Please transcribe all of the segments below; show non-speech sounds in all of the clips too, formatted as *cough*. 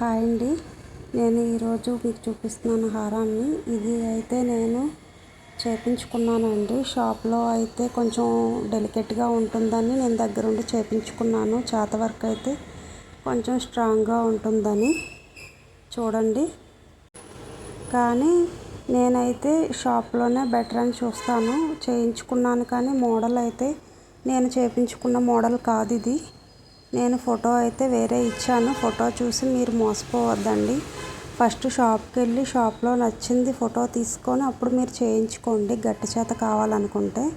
Hi అండి. నేను ఈరోజు మీకు చూపిస్తున్నాను హారాన్ని. ఇది అయితే నేను చేపించుకున్నానండి. షాప్లో అయితే కొంచెం డెలికేట్గా ఉంటుందని నేను దగ్గరుండి చేపించుకున్నాను. చేత వర్క్ అయితే కొంచెం స్ట్రాంగ్గా ఉంటుందని చూడండి. కానీ నేనైతే షాప్లోనే బెటర్ అని చూస్తాను. చేయించుకున్నాను కానీ మోడల్ అయితే నేను చేయించుకున్న మోడల్ కాదు ఇది. నేను ఫోటో అయితే వేరే ఇచ్చాను. ఫోటో చూసి మీరు మోసపోవద్దండి. ఫస్ట్ షాప్కి వెళ్ళి షాప్లో నచ్చింది ఫోటో తీసుకొని అప్పుడు మీరు చేయించుకోండి. గట్టి చేత కావాలనుకుంటే.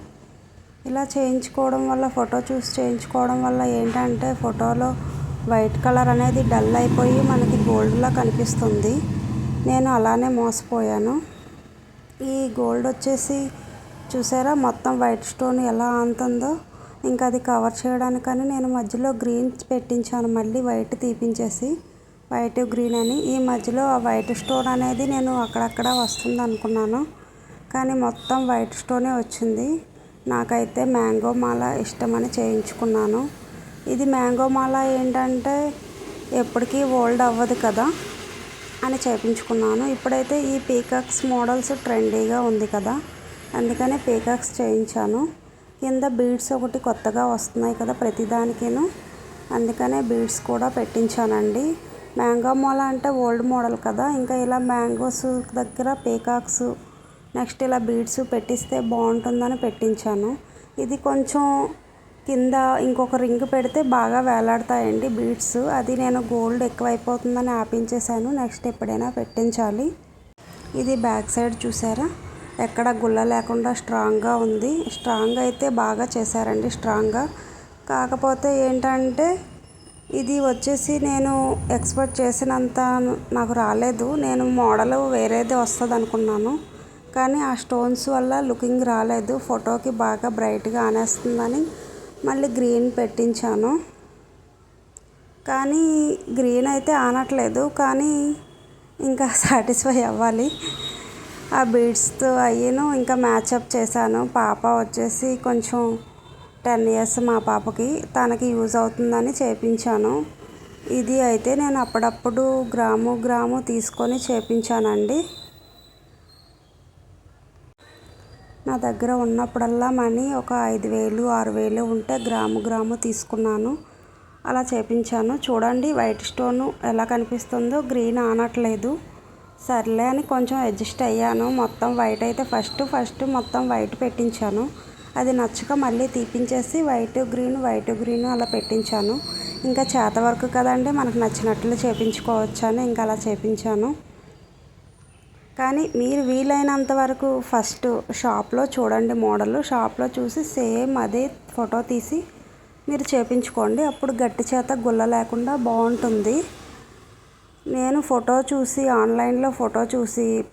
ఇలా చేయించుకోవడం వల్ల ఫోటో చూసి చేయించుకోవడం వల్ల ఏంటంటే ఫోటోలో వైట్ కలర్ అనేది డల్ అయిపోయి మనకి గోల్డ్లా కనిపిస్తుంది. నేను అలానే మోసపోయాను. ఈ గోల్డ్ వచ్చేసి చూసారా? మొత్తం వైట్ స్టోన్ ఎలా అంతుందో ఇంకా అది కవర్ చేయడానికని నేను మధ్యలో గ్రీన్ పెట్టించాను మళ్ళీ వైట్ తీపించేసి వైట్ గ్రీన్ అని ఈ మధ్యలో ఆ వైట్ స్టోన్ అనేది నేను అక్కడక్కడ వస్తుంది అనుకున్నాను. కానీ మొత్తం వైట్ స్టోనే వచ్చింది. నాకైతే మ్యాంగో మాల ఇష్టమని చేయించుకున్నాను. ఇది మ్యాంగో మాల ఏంటంటే ఎప్పటికీ ఓల్డ్ అవ్వదు కదా అని చేయించుకున్నాను. ఇప్పుడైతే ఈ పీకాక్స్ మోడల్స్ ట్రెండీగా ఉంది కదా అందుకనే పీకాక్స్ చేయించాను. కింద బీడ్స్ ఒకటి కొత్తగా వస్తున్నాయి కదా ప్రతిదానికేను. అందుకనే బీడ్స్ కూడా పెట్టించానండి. మ్యాంగో మోడల్ అంటే ఓల్డ్ మోడల్ కదా. ఇంకా ఇలా మ్యాంగోస్ దగ్గర పీకాక్స్ నెక్స్ట్ ఇలా బీడ్స్ పెట్టిస్తే బాగుంటుందని పెట్టించాను. ఇది కొంచెం కింద ఇంకొక రింగ్ పెడితే బాగా వేలాడతాయండి బీడ్స్. అది నేను గోల్డ్ ఎక్కువైపోతుందని ఆపించేశాను. నెక్స్ట్ ఎప్పుడైనా పెట్టించాలి. ఇది బ్యాక్ సైడ్ చూసారా? ఎక్కడ గుల్ల లేకుండా స్ట్రాంగ్గా ఉంది. స్ట్రాంగ్ అయితే బాగా చేశారండి స్ట్రాంగ్గా. కాకపోతే ఏంటంటే ఇది వచ్చేసి నేను ఎక్స్పెక్ట్ చేసినంత నాకు రాలేదు. నేను మోడల్ వేరేది వస్తుంది అనుకున్నాను కానీ ఆ స్టోన్స్ వల్ల లుకింగ్ రాలేదు. ఫోటోకి బాగా బ్రైట్గా ఆనేస్తుందని మళ్ళీ గ్రీన్ పెట్టించాను. కానీ గ్రీన్ అయితే ఆనట్లేదు. కానీ ఇంకా *laughs* సాటిస్ఫై అవ్వాలి. ఆ బీడ్స్తో అయ్యాను ఇంకా మ్యాచప్ చేశాను. పాప వచ్చేసి కొంచెం టెన్ ఇయర్స్ మా పాపకి. తనకి యూజ్ అవుతుందని చేపించాను. ఇది అయితే నేను అప్పుడప్పుడు గ్రాము గ్రాము తీసుకొని చేపించానండి. నా దగ్గర ఉన్నప్పుడల్లా మనీ ఒక ఐదు వేలు ఆరు వేలు ఉంటే గ్రాము గ్రాము తీసుకున్నాను. అలా చేపించాను. చూడండి వైట్ స్టోను ఎలా కనిపిస్తుందో. గ్రీన్ ఆనట్లేదు. సర్లే అని కొంచెం అడ్జస్ట్ అయ్యాను. మొత్తం వైట్ అయితే ఫస్ట్ ఫస్ట్ మొత్తం వైట్ పెట్టించాను. అది నచ్చక మళ్ళీ తీపించేసి వైట్ గ్రీన్ వైట్ గ్రీన్ అలా పెట్టించాను. ఇంకా చేత వర్క్ కదండి మనకు నచ్చినట్లు చేపించుకోవచ్చని ఇంకా అలా చేపించాను. కానీ మీరు వీలైనంత వరకు ఫస్ట్ షాప్లో చూడండి మోడల్. షాప్లో చూసి సేమ్ అదే ఫోటో తీసి మీరు చేపించుకోండి. అప్పుడు గట్టి చేత గుల్ల లేకుండా బాగుంటుంది. నేను ఫోటో చూసి ఆన్లైన్లో ఫోటో చూసి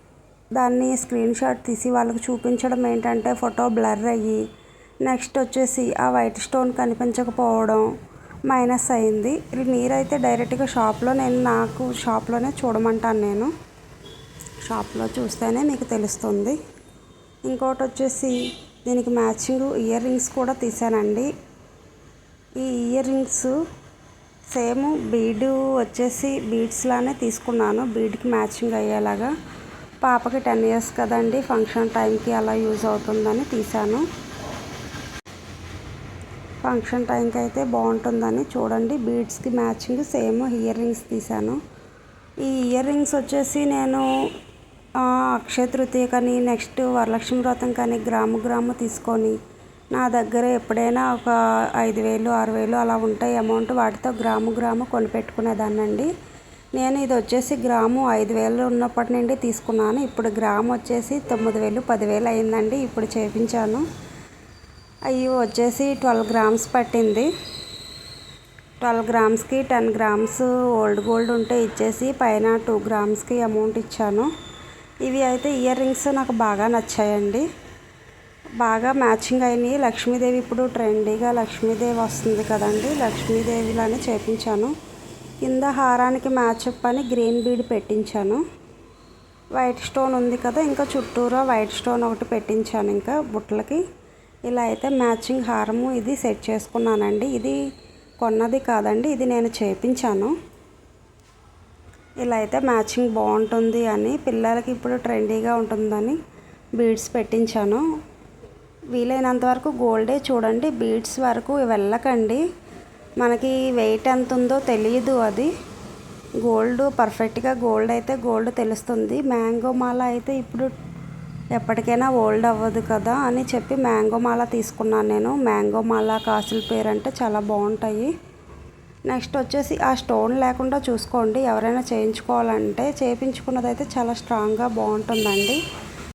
దాన్ని స్క్రీన్ షాట్ తీసి వాళ్ళకి చూపించడం ఏంటంటే ఫోటో బ్లర్ అయ్యి నెక్స్ట్ వచ్చేసి ఆ వైట్ స్టోన్ కనిపించకపోవడం మైనస్ అయింది. మీరైతే డైరెక్ట్గా షాప్లో నేను నాకు షాప్లోనే చూడమంటాను నేను. షాప్లో చూస్తేనే మీకు తెలుస్తుంది. ఇంకోటి వచ్చేసి దీనికి మ్యాచింగ్ ఇయర్ రింగ్స్ కూడా తీసానండి. ఈ ఇయర్ రింగ్స్ సేమ్ బీడు వచ్చేసి బీడ్స్ లానే తీసుకున్నాను. బీడ్కి మ్యాచింగ్ అయ్యేలాగా పాపకి టెన్ ఇయర్స్ కదండి ఫంక్షన్ టైంకి అలా యూజ్ అవుతుందని తీశాను. ఫంక్షన్ టైంకి అయితే బాగుంటుందని చూడండి బీడ్స్కి మ్యాచింగ్ సేమ్ ఇయర్ రింగ్స్ తీశాను. ఈ ఇయర్ రింగ్స్ వచ్చేసి నేను అక్షయ తృతీయ కానీ నెక్స్ట్ వరలక్ష్మి వ్రతం కానీ గ్రాము గ్రాము తీసుకొని నా దగ్గర ఎప్పుడైనా ఒక ఐదు వేలు ఆరు వేలు అలా ఉంటాయి. అమౌంట్ వాటితో గ్రాము గ్రాము కొనిపెట్టుకునేదాన్నండి. నేను ఇది వచ్చేసి గ్రాము ఐదు వేలు ఉన్నప్పటి నుండి తీసుకున్నాను. ఇప్పుడు గ్రాము వచ్చేసి తొమ్మిది వేలు పదివేలు అయిందండి. ఇప్పుడు చేపించాను. అవి వచ్చేసి ట్వెల్వ్ గ్రామ్స్ పట్టింది. ట్వెల్వ్ గ్రామ్స్కి టెన్ గ్రామ్స్ ఓల్డ్ గోల్డ్ ఉంటే ఇచ్చేసి పైన టూ గ్రామ్స్కి అమౌంట్ ఇచ్చాను. ఇవి అయితే ఇయర్ రింగ్స్ నాకు బాగా నచ్చాయండి. బాగా మ్యాచింగ్ అయినాయి. లక్ష్మీదేవి ఇప్పుడు ట్రెండీగా లక్ష్మీదేవి వస్తుంది కదండి. లక్ష్మీదేవిలానే చేపించాను. కింద హారానికి మ్యాచప్ అని గ్రీన్ బీడ్ పెట్టించాను. వైట్ స్టోన్ ఉంది కదా ఇంకా చుట్టూరా వైట్ స్టోన్ ఒకటి పెట్టించాను ఇంకా బుట్టలకి. ఇలా అయితే మ్యాచింగ్ హారము ఇది సెట్ చేసుకున్నానండి. ఇది కొన్నది కాదండి ఇది నేను చేపించాను. ఇలా అయితే మ్యాచింగ్ బాగుంటుంది అని పిల్లలకి ఇప్పుడు ట్రెండీగా ఉంటుందని బీడ్స్ పెట్టించాను. వీలైనంత వరకు గోల్డే చూడండి. బీడ్స్ వరకు వెళ్ళకండి. మనకి వెయిట్ ఎంత ఉందో తెలియదు అది. గోల్డ్ పర్ఫెక్ట్గా గోల్డ్ అయితే గోల్డ్ తెలుస్తుంది. మ్యాంగో మాల అయితే ఇప్పుడు ఎప్పటికైనా ఓల్డ్ అవ్వదు కదా అని చెప్పి మ్యాంగో మాల తీసుకున్నాను నేను. మ్యాంగో మాల కాసుల పేరు అంటే చాలా బాగుంటాయి. నెక్స్ట్ వచ్చేసి ఆ స్టోన్ లేకుండా చూసుకోండి. ఎవరైనా చేయించుకోవాలంటే చేయించుకున్నదైతే చాలా స్ట్రాంగ్గా బాగుంటుందండి.